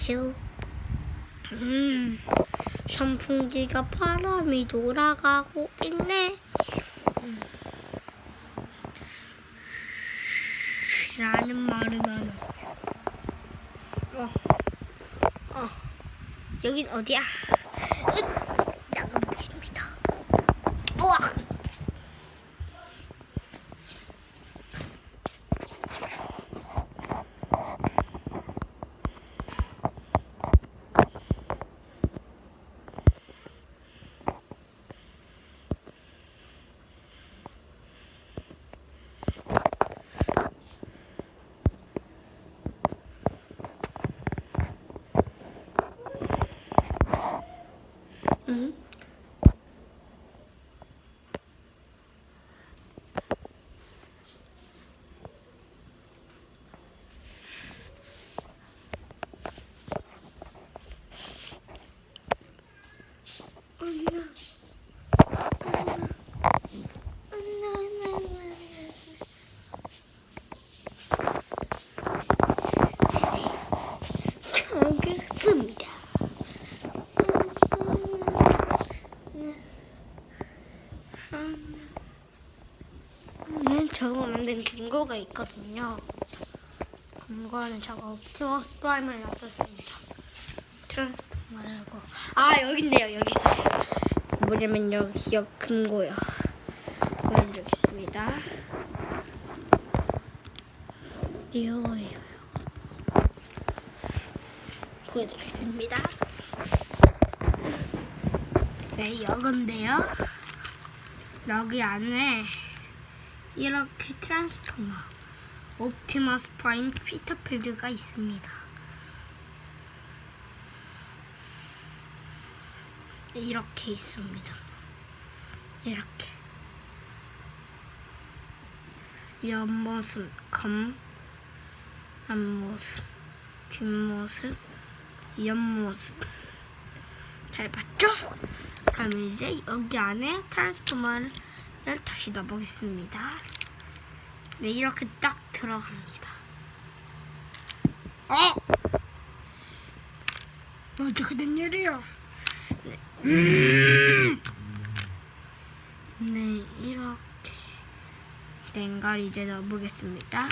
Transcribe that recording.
슈. 음, 선풍기가 바람이 돌아가고 있네. 음. 라는 말은 하는 거요. 어, 어, 여긴 어디야? 으, 嗯。嗯呐 저거 만든 근거가 있거든요. 근거는 제가 옵티머스 프라임을 놔뒀습니다. 트랜스포머를 하고 아 여기 있네요. 여기 있어요. 뭐냐면 여기 여 근거요. 보여드리겠습니다. 이거예요. 보여드리겠습니다. 네, 이건데요. 여기 안에 이렇게 트랜스포머 옵티머스 프라임 피터필드가 있습니다. 이렇게 있습니다. 이렇게 옆모습, 검, 앞모습, 뒷모습, 옆모습 잘 봤죠? 그럼 이제 여기 안에 트랜스포머를 다시 넣어보겠습니다. 네, 이렇게 딱 들어갑니다. 어! 어떻게 된 일이야? 네. 음! 네, 이렇게 된걸 이제 넣어보겠습니다.